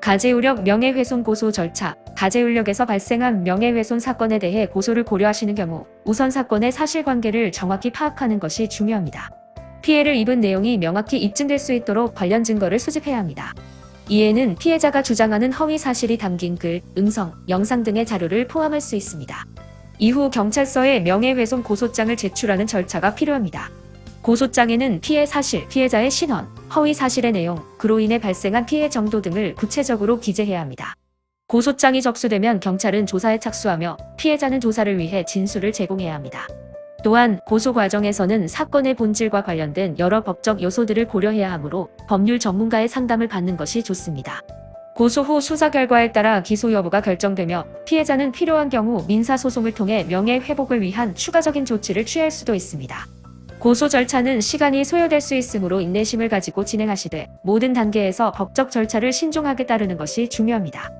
가재우력 명예훼손 고소 절차 가재우력에서 발생한 명예훼손 사건에 대해 고소를 고려하시는 경우 우선 사건의 사실관계를 정확히 파악하는 것이 중요합니다. 피해를 입은 내용이 명확히 입증될 수 있도록 관련 증거를 수집해야 합니다. 이에는 피해자가 주장하는 허위 사실이 담긴 글, 음성, 영상 등의 자료를 포함할 수 있습니다. 이후 경찰서에 명예훼손 고소장을 제출하는 절차가 필요합니다. 고소장에는 피해 사실, 피해자의 신원, 허위 사실의 내용, 그로 인해 발생한 피해 정도 등을 구체적으로 기재해야 합니다. 고소장이 접수되면 경찰은 조사에 착수하며 피해자는 조사를 위해 진술을 제공해야 합니다. 또한 고소 과정에서는 사건의 본질과 관련된 여러 법적 요소들을 고려해야 하므로 법률 전문가의 상담을 받는 것이 좋습니다. 고소 후 수사 결과에 따라 기소 여부가 결정되며 피해자는 필요한 경우 민사소송을 통해 명예 회복을 위한 추가적인 조치를 취할 수도 있습니다. 고소 절차는 시간이 소요될 수 있으므로 인내심을 가지고 진행하시되 모든 단계에서 법적 절차를 신중하게 따르는 것이 중요합니다.